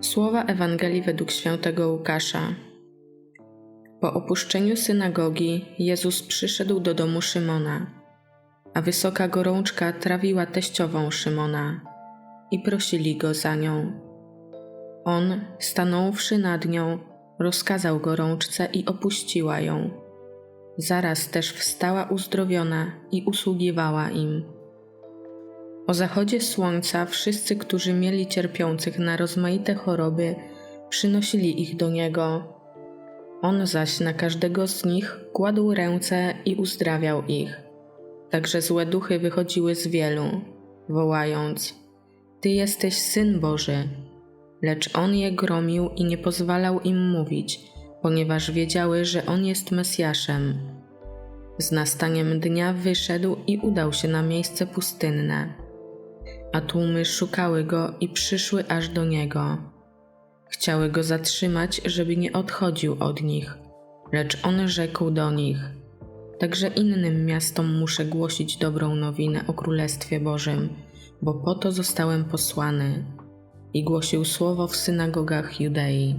Słowa Ewangelii według świętego Łukasza. Po opuszczeniu synagogi Jezus przyszedł do domu Szymona, a wysoka gorączka trawiła teściową Szymona i prosili go za nią. On, stanąwszy nad nią, rozkazał gorączce i opuściła ją. Zaraz też wstała uzdrowiona i usługiwała im. O zachodzie słońca wszyscy, którzy mieli cierpiących na rozmaite choroby, przynosili ich do niego. On zaś na każdego z nich kładł ręce i uzdrawiał ich. Także złe duchy wychodziły z wielu, wołając: Ty jesteś syn Boży. Lecz on je gromił i nie pozwalał im mówić, ponieważ wiedziały, że on jest Mesjaszem. Z nastaniem dnia wyszedł i udał się na miejsce pustynne a tłumy szukały go i przyszły aż do niego. Chciały go zatrzymać, żeby nie odchodził od nich, lecz on rzekł do nich: Także innym miastom muszę głosić dobrą nowinę o Królestwie Bożym, bo po to zostałem posłany. I głosił słowo w synagogach Judei.